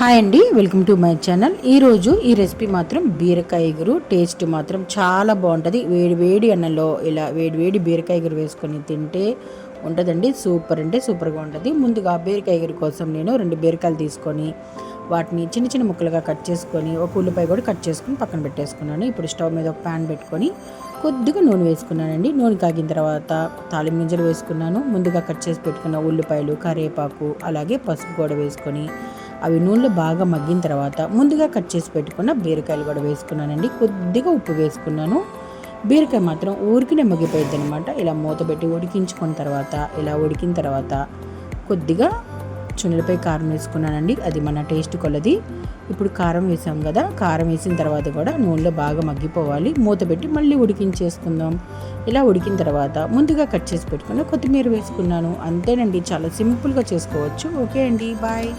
Hi అండి welcome to my channel. ఈరోజు ఈ రెసిపీ మాత్రం బీరకాయ ఎగురు టేస్ట్ మాత్రం చాలా బాగుంటుంది. వేడి వేడి అన్నంలో ఇలా వేడి వేడి బీరకాయ ఎగురు వేసుకొని తింటే ఉంటుందండి సూపర్ అంటే సూపర్గా ఉంటుంది. ముందుగా బీరకాయ ఎగురు కోసం నేను రెండు బీరకాయలు తీసుకొని వాటిని చిన్న చిన్న ముక్కలుగా కట్ చేసుకొని ఒక ఉల్లిపాయ కూడా కట్ చేసుకొని పక్కన పెట్టేసుకున్నాను. ఇప్పుడు స్టవ్ మీద ఒక ప్యాన్ పెట్టుకొని కొద్దిగా నూనె వేసుకున్నానండి. నూనె కాగిన తర్వాత తాలింపు గింజలు వేసుకున్నాను. ముందుగా కట్ చేసి పెట్టుకున్న ఉల్లిపాయలు కరివేపాకు అలాగే పసుపు కూడా వేసుకొని అవి నూనెలో బాగా మగ్గిన తర్వాత ముందుగా కట్ చేసి పెట్టుకున్న బీరకాయలు కూడా వేసుకున్నానండి. కొద్దిగా ఉప్పు వేసుకున్నాను. బీరకాయ మాత్రం ఊరికినే మగ్గిపోయింది అనమాట ఇలా మూత పెట్టి ఉడికించుకున్న తర్వాత ఇలా ఉడికిన తర్వాత కొద్దిగా చున్నలపై కారం వేసుకున్నానండి. అది మన టేస్ట్ కొలది. ఇప్పుడు కారం వేసాం కదా కారం వేసిన తర్వాత కూడా నూనెలో బాగా మగ్గిపోవాలి. మూత పెట్టి మళ్ళీ ఉడికించేసుకుందాం. ఇలా ఉడికిన తర్వాత ముందుగా కట్ చేసి పెట్టుకున్న కొత్తిమీర వేసుకున్నాను. అంతేనండి చాలా సింపుల్గా చేసుకోవచ్చు. ఓకే అండి బాయ్.